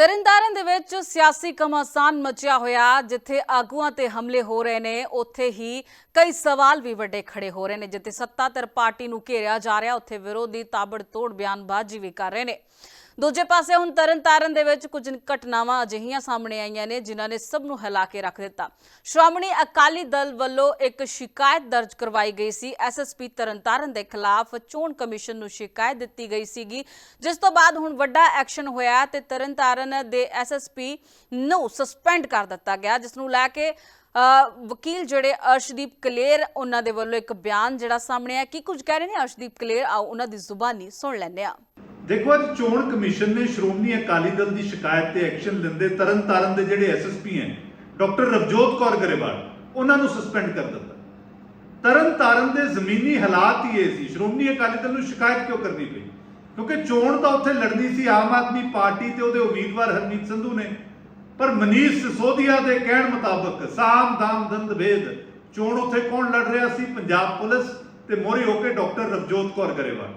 ਤਰਨਤਾਰਨ ਦੇ ਵਿੱਚ ਸਿਆਸੀ ਕਮਾਸਾਨ ਮਚਿਆ ਹੋਇਆ, ਜਿੱਥੇ ਆਗੂਆਂ ਤੇ ਹਮਲੇ ਹੋ ਰਹੇ ਨੇ, ਉੱਥੇ ਹੀ ਕਈ ਸਵਾਲ ਵੀ ਵੱਡੇ ਖੜੇ ਹੋ ਰਹੇ ਨੇ, ਜਿੱਥੇ ਸੱਤਾਧਰ ਪਾਰਟੀ ਨੂੰ ਘੇਰਿਆ ਜਾ ਰਿਹਾ, ਉੱਥੇ ਵਿਰੋਧੀ ਤਾਬੜਤੋੜ ਬਿਆਨਬਾਜ਼ੀ ਵੀ ਕਰ ਰਹੇ ਨੇ। ਦੂਜੇ ਪਾਸੇ ਹੁਣ ਤਰਨਤਾਰਨ ਦੇ ਵਿੱਚ ਕੁਝ ਘਟਨਾਵਾਂ ਅਜਿਹੀਆਂ ਸਾਹਮਣੇ ਆਈਆਂ ਨੇ, ਜਿਨ੍ਹਾਂ ਨੇ ਸਭ ਨੂੰ ਹਿਲਾ ਕੇ ਰੱਖ ਦਿੱਤਾ। ਸ਼੍ਰੋਮਣੀ ਅਕਾਲੀ ਦਲ ਵੱਲੋਂ ਇੱਕ ਸ਼ਿਕਾਇਤ ਦਰਜ ਕਰਵਾਈ ਗਈ ਸੀ। ਐਸਐਸਪੀ ਤਰਨਤਾਰਨ ਦੇ ਖਿਲਾਫ ਚੋਣ ਕਮਿਸ਼ਨ ਨੂੰ ਸ਼ਿਕਾਇਤ ਦਿੱਤੀ ਗਈ ਸੀਗੀ, ਜਿਸ ਤੋਂ ਬਾਅਦ ਹੁਣ ਵੱਡਾ ਐਕਸ਼ਨ ਹੋਇਆ ਤੇ ਤਰਨਤਾਰਨ ਦੇ ਐਸਐਸਪੀ ਨੂੰ ਸਸਪੈਂਡ ਕਰ ਦਿੱਤਾ ਗਿਆ, ਜਿਸ ਨੂੰ ਲੈ ਕੇ ਵਕੀਲ ਜਿਹੜੇ ਅਰਸ਼ਦੀਪ ਕਲੇਰ, ਉਹਨਾਂ ਦੇ ਵੱਲੋਂ ਇੱਕ ਬਿਆਨ ਜਿਹੜਾ ਸਾਹਮਣੇ ਆਇਆ। ਕੀ ਕੁਝ ਕਹਿ ਰਹੇ ਨੇ ਅਰਸ਼ਦੀਪ ਕਲੇਰ? ਆਓ ਉਹਨਾਂ ਦੀ ਜ਼ੁਬਾਨੀ ਸੁਣ ਲੈਂਦੇ ਆ ਦੇਖੋ, ਅੱਜ ਚੋਣ ਕਮਿਸ਼ਨ ਨੇ ਸ਼੍ਰੋਮਣੀ ਅਕਾਲੀ ਦਲ ਦੀ ਸ਼ਿਕਾਇਤ ਤੇ ਐਕਸ਼ਨ ਲੈਂਦੇ ਤਰਨਤਾਰਨ ਦੇ ਜਿਹੜੇ ਐਸਐਸਪੀ ਹੈ, ਡਾਕਟਰ ਰਵਜੋਤ ਕੌਰ ਗਰੇਵਾਲ, ਉਹਨਾਂ ਨੂੰ ਸਸਪੈਂਡ ਕਰ ਦਿੱਤਾ। ਤਰਨਤਾਰਨ ਦੇ ਜ਼ਮੀਨੀ ਹਾਲਾਤ ਹੀ ਇਹ ਸੀ, ਸ਼੍ਰੋਮਣੀ ਅਕਾਲੀ ਦਲ ਨੂੰ ਸ਼ਿਕਾਇਤ ਕਿਉਂ ਕਰਨੀ ਪਈ? ਕਿਉਂਕਿ ਚੋਣ ਤਾਂ ਉੱਥੇ ਲੜਨੀ ਸੀ, ਆਮ ਆਦਮੀ ਪਾਰਟੀ ਤੇ ਉਹਦੇ ਉਮੀਦਵਾਰ ਹਰਮੀਤ ਸੰਧੂ ਨੇ। ਪਰ ਮਨੀਸ਼ ਸਿਸੋਦੀਆ ਦੇ ਕਹਿਣ ਮੁਤਾਬਕ ਸਾਮ, ਦਾਮ, ਦੰਦ ਭੇਦ ਚੋਣ ਉੱਥੇ ਕੌਣ ਲੜ ਰਿਹਾ ਸੀ? ਪੰਜਾਬ ਪੁਲਿਸ ਤੇ ਮੋਹਰੇ ਹੋ ਕੇ ਡਾਕਟਰ ਰਵਜੋਤ ਕੌਰ ਗਰੇਵਾਲ।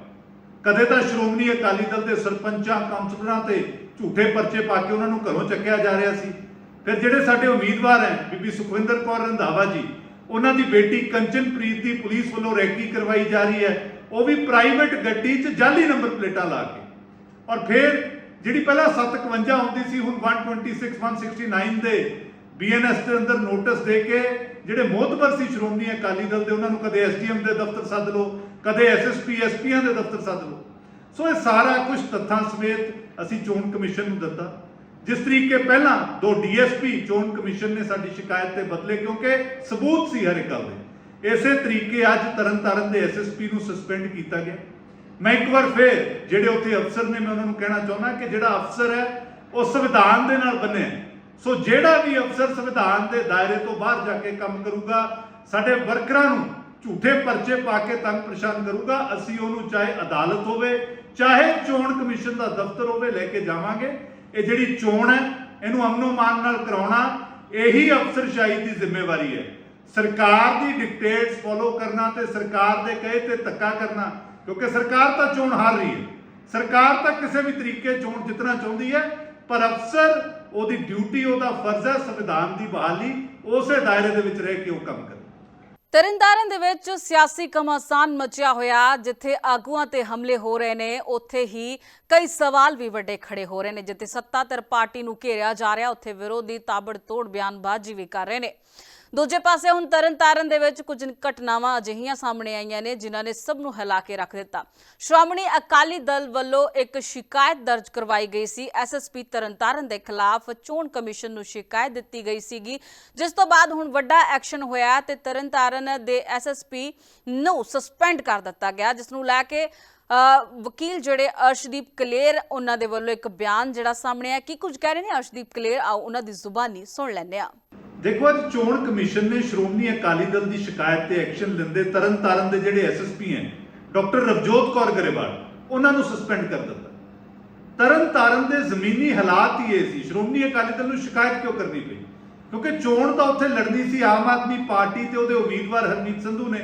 ਕਦੇ ਤਾਂ ਸ਼੍ਰੋਮਣੀ ਅਕਾਲੀ ਦਲ ਦੇ ਸਰਪੰਚਾਂ ਕਾਉਂਸਲਰਾਂ ਤੇ ਝੂਠੇ ਪਰਚੇ ਪਾ ਕੇ ਉਹਨਾਂ ਨੂੰ ਘਰੋਂ ਚੱਕਿਆ ਜਾ ਰਿਹਾ ਸੀ। ਫਿਰ ਜਿਹੜੇ ਸਾਡੇ ਉਮੀਦਵਾਰ ਹੈ, ਬੀਬੀ ਸੁਖਵਿੰਦਰ ਕੌਰ ਰੰਧਾਵਾ ਜੀ, ਉਹਨਾਂ ਦੀ ਬੇਟੀ ਕੰਚਨਪ੍ਰੀਤ ਦੀ ਪੁਲਿਸ ਵੱਲੋਂ ਰੈਕੀ ਕਰਵਾਈ ਜਾ ਰਹੀ ਹੈ। ਉਹ ਵੀ ਪ੍ਰਾਈਵੇਟ ਗੱਡੀ 'ਚ ਜਾਲੀ ਨੰਬਰ ਪਲੇਟਾਂ ਲਾ ਕੇ। ਔਰ ਫਿਰ ਜਿਹੜੀ ਪਹਿਲਾਂ 751 ਆਉਂਦੀ ਸੀ, ਹੁਣ 126 169 ਦੇ ਬੀਐਨਐਸ ਦੇ ਅੰਦਰ ਨੋਟਿਸ ਦੇ ਕੇ ਜਿਹੜੇ ਮੋਹਤਬਰ ਸੀ ਸ਼੍ਰੋਮਣੀ ਅਕਾਲੀ ਦਲ ਦੇ, ਉਹਨਾਂ ਨੂੰ ਕਦੇ ਐਸਡੀਐਮ ਦੇ ਦਫ਼ਤਰ ਸੱਦ ਲਓ, ਕਦੇ ਐਸਐਸਪੀ ਐਸਪੀਆਂ ਦੇ ਦਫ਼ਤਰ ਸੱਦ ਲਓ। ਸੋ ਇਹ ਸਾਰਾ ਕੁਝ ਤੱਥਾਂ ਸਮੇਤ ਅਸੀਂ ਚੋਣ ਕਮਿਸ਼ਨ ਨੂੰ ਦਿੱਤਾ। ਜਿਸ ਤਰੀਕੇ ਪਹਿਲਾਂ ਦੋ ਡੀਐਸਪੀ ਚੋਣ ਕਮਿਸ਼ਨ ਨੇ ਸਾਡੀ ਸ਼ਿਕਾਇਤ ਤੇ ਬਦਲੇ, ਕਿਉਂਕਿ ਸਬੂਤ ਸੀ ਹਰ ਇੱਕ ਗੱਲ ਦੇ। ਇਸੇ ਤਰੀਕੇ ਅੱਜ ਤਰਨਤਾਰਨ ਦੇ ਐਸਐਸਪੀ ਨੂੰ ਸਸਪੈਂਡ ਕੀਤਾ ਗਿਆ। ਮੈਂ ਇੱਕ ਵਾਰ ਫੇਰ ਜਿਹੜੇ ਉੱਥੇ ਅਫਸਰ ਨੇ, ਮੈਂ ਉਹਨਾਂ ਨੂੰ ਕਹਿਣਾ ਚਾਹੁੰਦਾ ਕਿ ਜਿਹੜਾ ਅਫਸਰ ਹੈ, ਉਹ ਸੰਵਿਧਾਨ ਦੇ ਨਾਲ ਬੰਨਿਆ ਹੈ। ਸੋ ਜਿਹੜਾ ਵੀ ਅਫਸਰ ਸੰਵਿਧਾਨ ਦੇ ਦਾਇਰੇ ਤੋਂ ਬਾਹਰ ਜਾ ਕੇ ਕੰਮ ਕਰੂਗਾ, ਸਾਡੇ ਵਰਕਰਾਂ ਨੂੰ ਝੂਠੇ ਪਰਚੇ ਪਾ ਕੇ ਤੰਗ ਪਰੇਸ਼ਾਨ ਕਰੂਗਾ, ਅਸੀਂ ਉਹਨੂੰ ਚਾਹੇ ਅਦਾਲਤ ਹੋਵੇ, ਚਾਹੇ ਚੋਣ ਕਮਿਸ਼ਨ ਦਾ ਦਫ਼ਤਰ ਹੋਵੇ, ਲੈ ਕੇ ਜਾਵਾਂਗੇ। ਇਹ ਜਿਹੜੀ ਚੋਣ ਹੈ, ਇਹਨੂੰ ਅਮਨੋ ਮਾਨ ਨਾਲ ਕਰਾਉਣਾ ਇਹੀ ਅਫਸਰਸ਼ਾਹੀ ਦੀ ਜ਼ਿੰਮੇਵਾਰੀ ਹੈ। ਸਰਕਾਰ ਦੀ ਡਿਕਟੇਟਸ ਫੋਲੋ ਕਰਨਾ ਤੇ ਸਰਕਾਰ ਦੇ ਕਹੇ ਤੇ ਧੱਕਾ ਕਰਨਾ, ਕਿਉਂਕਿ ਸਰਕਾਰ ਤਾਂ ਚੋਣ ਹਾਰ ਰਹੀ ਹੈ। ਸਰਕਾਰ ਤਾਂ ਕਿਸੇ ਵੀ ਤਰੀਕੇ ਚੋਣ ਜਿੱਤਣਾ ਚਾਹੁੰਦੀ ਹੈ ਪਰ ਅਫਸਰ ਉਹਦੀ ਡਿਊਟੀ, ਉਹਦਾ ਫਰਜ਼ ਹੈ ਸੰਵਿਧਾਨ ਦੀ ਬਹਾਲੀ, ਉਸੇ ਦਾਇਰੇ ਦੇ ਵਿੱਚ ਰਹਿ ਕੇ ਉਹ ਕੰਮ ਕਰੇ। ਤਰਨਤਾਰਨ ਦੇ ਵਿੱਚ ਸਿਆਸੀ ਕਮਾਸਾਨ ਮਚਿਆ ਹੋਇਆ, ਜਿੱਥੇ ਆਗੂਆਂ ਤੇ ਹਮਲੇ ਹੋ ਰਹੇ ਨੇ, ਉੱਥੇ ਹੀ ਕਈ ਸਵਾਲ ਵੀ ਵੱਡੇ ਖੜੇ ਹੋ ਰਹੇ ਨੇ, ਜਿੱਥੇ ਸੱਤਾਧਰ ਪਾਰਟੀ ਨੂੰ ਘੇਰਿਆ ਜਾ ਰਿਹਾ, ਉੱਥੇ ਵਿਰੋਧੀ ਤਾਬੜਤੋੜ ਬਿਆਨਬਾਜ਼ੀ ਵੀ ਕਰ ਰਹੇ ਨੇ। ਦੂਜੇ ਪਾਸੇ ਹੁਣ ਤਰਨਤਾਰਨ ਦੇ ਵਿੱਚ ਕੁਝ ਘਟਨਾਵਾਂ ਅਜਿਹੀਆਂ ਸਾਹਮਣੇ ਆਈਆਂ ਨੇ, ਜਿਨ੍ਹਾਂ ਨੇ ਸਭ ਨੂੰ ਹਿਲਾ ਕੇ ਰੱਖ ਦਿੱਤਾ। ਸ਼੍ਰੋਮਣੀ ਅਕਾਲੀ ਦਲ ਵੱਲੋਂ ਇੱਕ ਸ਼ਿਕਾਇਤ ਦਰਜ ਕਰਵਾਈ ਗਈ ਸੀ। ਐਸਐਸਪੀ ਤਰਨਤਾਰਨ ਦੇ ਖਿਲਾਫ ਚੋਣ ਕਮਿਸ਼ਨ ਨੂੰ ਸ਼ਿਕਾਇਤ ਦਿੱਤੀ ਗਈ ਸੀਗੀ। ਜਿਸ ਤੋਂ ਬਾਅਦ ਹੁਣ ਵੱਡਾ ਐਕਸ਼ਨ ਹੋਇਆ ਤੇ ਤਰਨਤਾਰਨ ਦੇ ਐਸਐਸਪੀ ਨੂੰ ਸਸਪੈਂਡ ਕਰ ਦਿੱਤਾ ਗਿਆ, ਜਿਸ ਨੂੰ ਲੈ ਕੇ ਵਕੀਲ ਜਿਹੜੇ ਅਰਸ਼ਦੀਪ ਕਲੇਰ, ਉਹਨਾਂ ਦੇ ਵੱਲੋਂ ਇੱਕ ਬਿਆਨ ਜਿਹੜਾ ਸਾਹਮਣੇ ਆਇਆ। ਕੀ ਕੁਝ ਕਹਿ ਰਹੇ ਨੇ ਅਰਸ਼ਦੀਪ ਕਲੇਰ? ਆਓ ਉਹਨਾਂ ਦੀ ਜ਼ੁਬਾਨੀ ਸੁਣ ਲੈਂਦੇ ਆ ਦੇਖੋ, ਅੱਜ ਚੋਣ ਕਮਿਸ਼ਨ ਨੇ ਸ਼੍ਰੋਮਣੀ ਅਕਾਲੀ ਦਲ ਦੀ ਸ਼ਿਕਾਇਤ ਤੇ ਐਕਸ਼ਨ ਲੈਂਦੇ ਤਰਨਤਾਰਨ ਦੇ ਜਿਹੜੇ ਐਸਐਸਪੀ ਹੈ, ਡਾਕਟਰ ਰਵਜੋਤ ਕੌਰ ਗਰੇਵਾਲ, ਉਹਨਾਂ ਨੂੰ ਸਸਪੈਂਡ ਕਰ ਦਿੱਤਾ। ਤਰਨਤਾਰਨ ਦੇ ਜ਼ਮੀਨੀ ਹਾਲਾਤ ਹੀ ਇਹ ਸੀ, ਸ਼੍ਰੋਮਣੀ ਅਕਾਲੀ ਦਲ ਨੂੰ ਸ਼ਿਕਾਇਤ ਕਿਉਂ ਕਰਨੀ ਪਈ? ਕਿਉਂਕਿ ਚੋਣ ਤਾਂ ਉੱਥੇ ਲੜਨੀ ਸੀ, ਆਮ ਆਦਮੀ ਪਾਰਟੀ ਤੇ ਉਹਦੇ ਉਮੀਦਵਾਰ ਹਰਮੀਤ ਸੰਧੂ ਨੇ।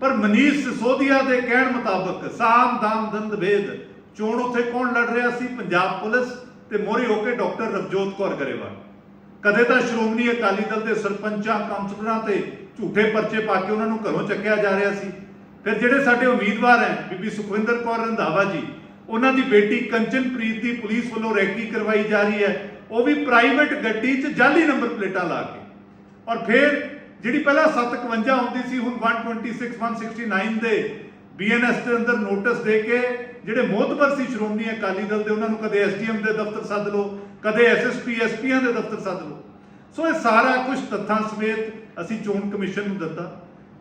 ਪਰ ਮਨੀਸ਼ ਸਿਸੋਦੀਆ ਦੇ ਕਹਿਣ ਮੁਤਾਬਕ ਸਾਮ, ਦਾਮ, ਦੰਦ ਭੇਦ ਚੋਣ ਉੱਥੇ ਕੌਣ ਲੜ ਰਿਹਾ ਸੀ? ਪੰਜਾਬ ਪੁਲਿਸ ਤੇ ਮੋਹਰੇ ਹੋ ਕੇ ਡਾਕਟਰ ਰਵਜੋਤ ਕੌਰ ਗਰੇਵਾਲ। ਕਦੇ ਤਾਂ ਸ਼੍ਰੋਮਣੀ ਅਕਾਲੀ ਦਲ ਦੇ ਸਰਪੰਚਾਂ, ਕਾਉਂਸਲਰਾਂ ਤੇ ਝੂਠੇ ਪਰਚੇ ਪਾ ਕੇ ਉਹਨਾਂ ਨੂੰ ਘਰੋਂ ਚੱਕਿਆ ਜਾ ਰਿਹਾ ਸੀ। ਫਿਰ ਜਿਹੜੇ ਸਾਡੇ ਉਮੀਦਵਾਰ ਹੈ, ਬੀਬੀ ਸੁਖਵਿੰਦਰ ਕੌਰ ਰੰਧਾਵਾ ਜੀ, ਉਹਨਾਂ ਦੀ ਬੇਟੀ ਕੰਚਨਪ੍ਰੀਤ ਦੀ ਪੁਲਿਸ ਵੱਲੋਂ ਰੈਕੀ ਕਰਵਾਈ ਜਾ ਰਹੀ ਹੈ। ਉਹ ਵੀ ਪ੍ਰਾਈਵੇਟ ਗੱਡੀ 'ਚ ਜਾਲੀ ਨੰਬਰ ਪਲੇਟਾਂ ਲਾ ਕੇ। ਔਰ ਫਿਰ ਜਿਹੜੀ ਪਹਿਲਾਂ 751 ਆਉਂਦੀ ਸੀ, ਹੁਣ 126 169 ਦੇ ਬੀਐਨਐਸ ਦੇ ਅੰਦਰ ਨੋਟਿਸ ਦੇ ਕੇ ਜਿਹੜੇ ਮੋਹਤਬਰ ਸੀ ਸ਼੍ਰੋਮਣੀ ਅਕਾਲੀ ਦਲ ਦੇ, ਉਹਨਾਂ ਨੂੰ ਕਦੇ ਐਸਡੀਐਮ ਦੇ ਦਫ਼ਤਰ ਸੱਦ ਲਓ, ਕਦੇ ਐਸਐਸਪੀ ਐਸਪੀਆਂ ਦੇ ਦਫ਼ਤਰ ਸੱਦ ਲਓ। ਸੋ ਇਹ ਸਾਰਾ ਕੁਝ ਤੱਥਾਂ ਸਮੇਤ ਅਸੀਂ ਚੋਣ ਕਮਿਸ਼ਨ ਨੂੰ ਦਿੱਤਾ।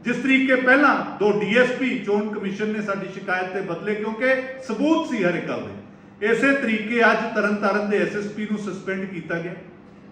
ਜਿਸ ਤਰੀਕੇ ਪਹਿਲਾਂ ਦੋ ਡੀਐਸਪੀ ਚੋਣ ਕਮਿਸ਼ਨ ਨੇ ਸਾਡੀ ਸ਼ਿਕਾਇਤ ਤੇ ਬਦਲੇ, ਕਿਉਂਕਿ ਸਬੂਤ ਸੀ ਹਰ ਇੱਕ ਗੱਲ ਦੇ। ਇਸੇ ਤਰੀਕੇ ਅੱਜ ਤਰਨਤਾਰਨ ਦੇ ਐਸਐਸਪੀ ਨੂੰ ਸਸਪੈਂਡ ਕੀਤਾ ਗਿਆ।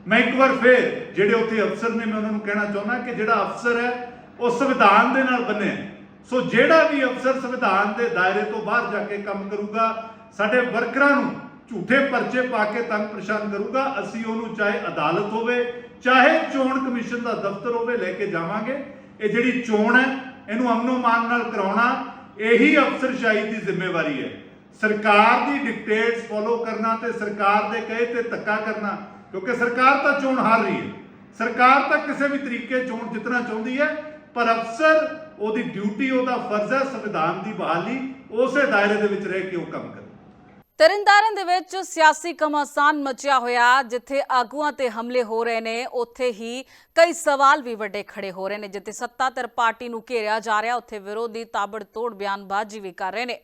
ਮੈਂ ਇੱਕ ਵਾਰ ਫੇਰ ਜਿਹੜੇ ਉੱਥੇ ਅਫਸਰ ਨੇ, ਮੈਂ ਉਹਨਾਂ ਨੂੰ ਕਹਿਣਾ ਚਾਹੁੰਦਾ ਕਿ ਜਿਹੜਾ ਅਫਸਰ ਹੈ, ਉਹ ਸੰਵਿਧਾਨ ਦੇ ਨਾਲ ਬੰਨਿਆ ਹੈ। ਸੋ ਜਿਹੜਾ ਵੀ ਅਫਸਰ ਸੰਵਿਧਾਨ ਦੇ ਦਾਇਰੇ ਤੋਂ ਬਾਹਰ ਜਾ ਕੇ ਕੰਮ ਕਰੂਗਾ, ਸਾਡੇ ਵਰਕਰਾਂ ਨੂੰ ਝੂਠੇ ਪਰਚੇ ਪਾ ਕੇ ਤੰਗ ਪਰੇਸ਼ਾਨ ਕਰੂਗਾ। ਅਸੀਂ ਉਹਨੂੰ ਚਾਹੇ ਅਦਾਲਤ ਹੋਵੇ, ਚਾਹੇ ਚੋਣ ਕਮਿਸ਼ਨ ਦਾ ਦਫ਼ਤਰ ਹੋਵੇ, ਲੈ ਕੇ ਜਾਵਾਂਗੇ। ਇਹ ਜਿਹੜੀ ਚੋਣ ਹੈ, ਇਹਨੂੰ ਅਮਨੋਮਾਨ ਨਾਲ ਕਰਾਉਣਾ ਇਹੀ ਅਫਸਰਸ਼ਾਹੀ ਦੀ ਜ਼ਿੰਮੇਵਾਰੀ ਹੈ। ਸਰਕਾਰ ਦੀ ਡਿਕਟੇਟਸ ਫੋਲੋ ਕਰਨਾ ਤੇ ਸਰਕਾਰ ਦੇ ਕਹੇ ਤੇ ਧੱਕਾ ਕਰਨਾ, ਕਿਉਂਕਿ ਸਰਕਾਰ ਤਾਂ ਚੋਣ ਹਾਰ ਰਹੀ ਹੈ। ਸਰਕਾਰ ਤਾਂ ਕਿਸੇ ਵੀ ਤਰੀਕੇ ਚੋਣ ਜਿੱਤਣਾ ਚਾਹੁੰਦੀ ਹੈ, ਪਰ ਅਫਸਰ ਉਹਦੀ ਡਿਊਟੀ, ਉਹਦਾ ਫਰਜ਼ ਹੈ ਸੰਵਿਧਾਨ ਦੀ ਬਹਾਲੀ, ਉਸੇ ਦਾਇਰੇ ਦੇ ਵਿੱਚ ਰਹਿ ਕੇ ਉਹ ਕੰਮ ਕਰੇ। ਤਰਨਤਾਰਨ ਦੇ ਵਿੱਚ ਸਿਆਸੀ ਕਮਾਸਾਨ ਮਚਿਆ ਹੋਇਆ, ਜਿੱਥੇ ਆਗੂਆਂ ਤੇ ਹਮਲੇ ਹੋ ਰਹੇ ਨੇ, ਉੱਥੇ ਹੀ ਕਈ ਸਵਾਲ ਵੀ ਵੱਡੇ ਖੜੇ ਹੋ ਰਹੇ ਨੇ, ਜਿੱਥੇ ਸੱਤਾਧਰ ਪਾਰਟੀ ਨੂੰ ਘੇਰਿਆ ਜਾ ਰਿਹਾ, ਉੱਥੇ ਵਿਰੋਧੀ ਤਾਬੜਤੋੜ ਬਿਆਨਬਾਜ਼ੀ ਵੀ ਕਰ ਰਹੇ ਨੇ।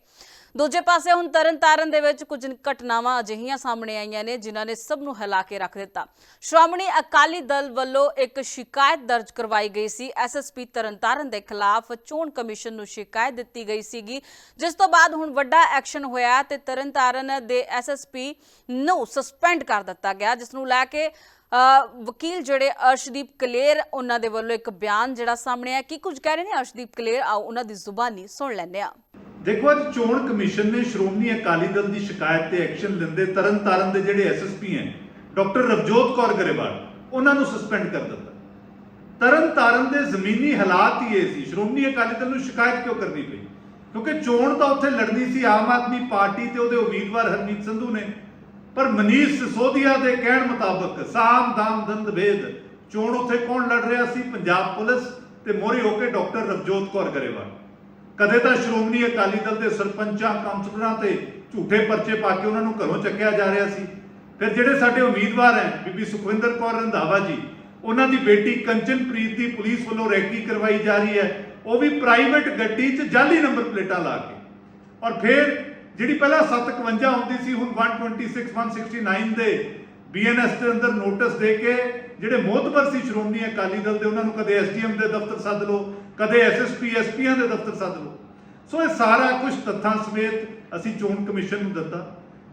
ਦੂਜੇ ਪਾਸੇ ਹੁਣ ਤਰਨਤਾਰਨ ਦੇ ਵਿੱਚ ਕੁਝ ਘਟਨਾਵਾਂ ਅਜਿਹੀਆਂ ਸਾਹਮਣੇ ਆਈਆਂ ਨੇ, ਜਿਨ੍ਹਾਂ ਨੇ ਸਭ ਨੂੰ ਹਿਲਾ ਕੇ ਰੱਖ ਦਿੱਤਾ। ਸ਼੍ਰੋਮਣੀ ਅਕਾਲੀ ਦਲ ਵੱਲੋਂ ਇੱਕ ਸ਼ਿਕਾਇਤ ਦਰਜ ਕਰਵਾਈ ਗਈ ਸੀ। ਐਸਐਸਪੀ ਤਰਨਤਾਰਨ ਦੇ ਖਿਲਾਫ ਚੋਣ ਕਮਿਸ਼ਨ ਨੂੰ ਸ਼ਿਕਾਇਤ ਦਿੱਤੀ ਗਈ ਸੀਗੀ। ਜਿਸ ਤੋਂ ਬਾਅਦ ਹੁਣ ਵੱਡਾ ਐਕਸ਼ਨ ਹੋਇਆ ਤੇ ਤਰਨਤਾਰਨ ਦੇ ਐਸਐਸਪੀ ਨੂੰ ਸਸਪੈਂਡ ਕਰ ਦਿੱਤਾ ਗਿਆ, ਜਿਸ ਨੂੰ ਲੈ ਕੇ ਵਕੀਲ ਜਿਹੜੇ ਅਰਸ਼ਦੀਪ ਕਲੇਰ, ਉਹਨਾਂ ਦੇ ਵੱਲੋਂ ਇੱਕ ਬਿਆਨ ਜਿਹੜਾ ਸਾਹਮਣੇ ਆਇਆ। ਕੀ ਕੁਝ ਕਹਿ ਰਹੇ ਨੇ ਅਰਸ਼ਦੀਪ ਕਲੇਰ? ਆਓ ਉਹਨਾਂ ਦੀ ਜ਼ੁਬਾਨੀ ਸੁਣ ਲੈਂਦੇ ਆ ਦੇਖੋ, ਅੱਜ ਚੋਣ ਕਮਿਸ਼ਨ ਨੇ ਸ਼੍ਰੋਮਣੀ ਅਕਾਲੀ ਦਲ ਦੀ ਸ਼ਿਕਾਇਤ ਤੇ ਐਕਸ਼ਨ ਲੈਂਦੇ ਤਰਨਤਾਰਨ ਦੇ ਜਿਹੜੇ ਐਸਐਸਪੀ ਹੈ, ਡਾਕਟਰ ਰਵਜੋਤ ਕੌਰ ਗਰੇਵਾਲ, ਉਹਨਾਂ ਨੂੰ ਸਸਪੈਂਡ ਕਰ ਦਿੱਤਾ। ਤਰਨਤਾਰਨ ਦੇ ਜ਼ਮੀਨੀ ਹਾਲਾਤ ਹੀ ਇਹ ਸੀ, ਸ਼੍ਰੋਮਣੀ ਅਕਾਲੀ ਦਲ ਨੂੰ ਸ਼ਿਕਾਇਤ ਕਿਉਂ ਕਰਨੀ ਪਈ? ਕਿਉਂਕਿ ਚੋਣ ਤਾਂ ਉੱਥੇ ਲੜਨੀ ਸੀ, ਆਮ ਆਦਮੀ ਪਾਰਟੀ ਤੇ ਉਹਦੇ ਉਮੀਦਵਾਰ ਹਰਮੀਤ ਸੰਧੂ ਨੇ। ਪਰ ਮਨੀਸ਼ ਸਿਸੋਦੀਆ ਦੇ ਕਹਿਣ ਮੁਤਾਬਕ ਸਾਮ, ਦਾਮ, ਦੰਦ, ਭੇਦ, ਚੋਣ ਉੱਥੇ ਕੌਣ ਲੜ ਰਿਹਾ ਸੀ? ਪੰਜਾਬ ਪੁਲਿਸ ਤੇ ਮੋਹਰੇ ਹੋ ਕੇ ਡਾਕਟਰ ਰਵਜੋਤ ਕੌਰ ਗਰੇਵਾਲ। ਕਦੇ ਤਾਂ ਸ਼੍ਰੋਮਣੀ ਅਕਾਲੀ ਦਲ ਦੇ ਸਰਪੰਚਾਂ, ਕਾਉਂਸਲਰਾਂ ਤੇ ਝੂਠੇ ਪਰਚੇ ਪਾ ਕੇ ਉਹਨਾਂ ਨੂੰ ਘਰੋਂ ਚੱਕਿਆ ਜਾ ਰਿਹਾ ਸੀ। ਫਿਰ ਜਿਹੜੇ ਸਾਡੇ ਉਮੀਦਵਾਰ ਹੈ, ਬੀਬੀ ਸੁਖਵਿੰਦਰ ਕੌਰ ਰੰਧਾਵਾ ਜੀ, ਉਹਨਾਂ ਦੀ ਬੇਟੀ ਕੰਚਨਪ੍ਰੀਤ ਦੀ ਪੁਲਿਸ ਵੱਲੋਂ ਰੈਕੀ ਕਰਵਾਈ ਜਾ ਰਹੀ ਹੈ। ਉਹ ਵੀ ਪ੍ਰਾਈਵੇਟ ਗੱਡੀ 'ਚ ਜਾਲੀ ਨੰਬਰ ਪਲੇਟਾਂ ਲਾ ਕੇ। ਔਰ ਫਿਰ ਜਿਹੜੀ ਪਹਿਲਾਂ 751 ਹੁੰਦੀ ਸੀ, ਹੁਣ 126 169 ਦੇ ਬੀਐਨਐਸ ਦੇ ਅੰਦਰ ਨੋਟਿਸ ਦੇ ਕੇ ਜਿਹੜੇ ਮੋਹਤਬਰ ਸੀ ਸ਼੍ਰੋਮਣੀ ਅਕਾਲੀ ਦਲ ਦੇ, ਉਹਨਾਂ ਨੂੰ ਕਦੇ ਐਸਡੀਐਮ ਦੇ ਦਫ਼ਤਰ ਸੱਦ ਲਓ। ਕਦੇ ਐਸਐਸਪੀ ਐਸਪੀਆਂ ਦੇ ਦਫ਼ਤਰ ਸੱਦ ਲਓ। ਸੋ ਇਹ ਸਾਰਾ ਕੁਝ ਤੱਥਾਂ ਸਮੇਤ ਅਸੀਂ ਚੋਣ ਕਮਿਸ਼ਨ ਨੂੰ ਦਿੱਤਾ।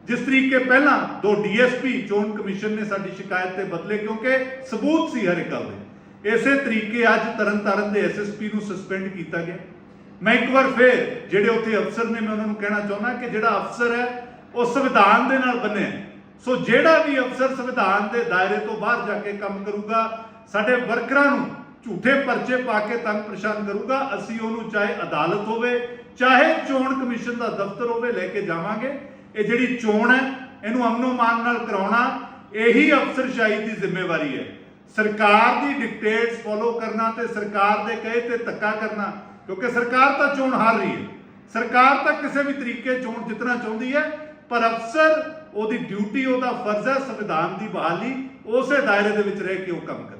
ਜਿਸ ਤਰੀਕੇ ਪਹਿਲਾਂ ਦੋ ਡੀਐਸਪੀ ਚੋਣ ਕਮਿਸ਼ਨ ਨੇ ਸਾਡੀ ਸ਼ਿਕਾਇਤ ਤੇ ਬਦਲੇ, ਕਿਉਂਕਿ ਸਬੂਤ ਸੀ ਹਰ ਇੱਕ ਗੱਲ ਦੇ। ਇਸੇ ਤਰੀਕੇ ਅੱਜ ਤਰਨਤਾਰਨ ਦੇ ਐਸਐਸਪੀ ਨੂੰ ਸਸਪੈਂਡ ਕੀਤਾ ਗਿਆ। ਮੈਂ ਇੱਕ ਵਾਰ ਫੇਰ ਜਿਹੜੇ ਉੱਥੇ ਅਫਸਰ ਨੇ, ਮੈਂ ਉਹਨਾਂ ਨੂੰ ਕਹਿਣਾ ਚਾਹੁੰਦਾ ਕਿ ਜਿਹੜਾ ਅਫਸਰ ਹੈ, ਉਹ ਸੰਵਿਧਾਨ ਦੇ ਨਾਲ ਬੰਨਿਆ ਸੋ ਜਿਹੜਾ ਵੀ ਅਫਸਰ ਸੰਵਿਧਾਨ ਦੇ ਦਾਇਰੇ ਤੋਂ ਬਾਹਰ ਜਾ ਕੇ ਕੰਮ ਕਰੂਗਾ, ਸਾਡੇ ਵਰਕਰਾਂ ਨੂੰ ਝੂਠੇ ਪਰਚੇ ਪਾ ਕੇ ਤੰਗ ਪਰੇਸ਼ਾਨ ਕਰੂਗਾ। ਅਸੀਂ ਉਹਨੂੰ ਚਾਹੇ ਅਦਾਲਤ ਹੋਵੇ, ਚਾਹੇ ਚੋਣ ਕਮਿਸ਼ਨ ਦਾ ਦਫ਼ਤਰ ਹੋਵੇ, ਲੈ ਕੇ ਜਾਵਾਂਗੇ। ਇਹ ਜਿਹੜੀ ਚੋਣ ਹੈ, ਇਹਨੂੰ ਅਮਨੋਮਾਨ ਨਾਲ ਕਰਾਉਣਾ ਇਹੀ ਅਫਸਰਸ਼ਾਹੀ ਦੀ ਜ਼ਿੰਮੇਵਾਰੀ ਹੈ। ਸਰਕਾਰ ਦੀ ਡਿਕਟੇਟਸ ਫੋਲੋ ਕਰਨਾ ਤੇ ਸਰਕਾਰ ਦੇ ਕਹੇ ਤੇ ਧੱਕਾ ਕਰਨਾ, ਕਿਉਂਕਿ ਸਰਕਾਰ ਤਾਂ ਚੋਣ ਹਾਰ ਰਹੀ ਹੈ। ਸਰਕਾਰ ਤਾਂ ਕਿਸੇ ਵੀ ਤਰੀਕੇ ਚੋਣ ਜਿੱਤਣਾ ਚਾਹੁੰਦੀ ਹੈ, ਪਰ ਅਫਸਰ ਉਹਦੀ ਡਿਊਟੀ ਉਹਦਾ ਫਰਜ਼ ਹੈ ਸੰਵਿਧਾਨ ਦੀ ਬਹਾਲੀ, ਉਸੇ ਦਾਇਰੇ ਦੇ ਵਿੱਚ ਰਹਿ ਕੇ ਉਹ ਕੰਮ ਕਰੇ।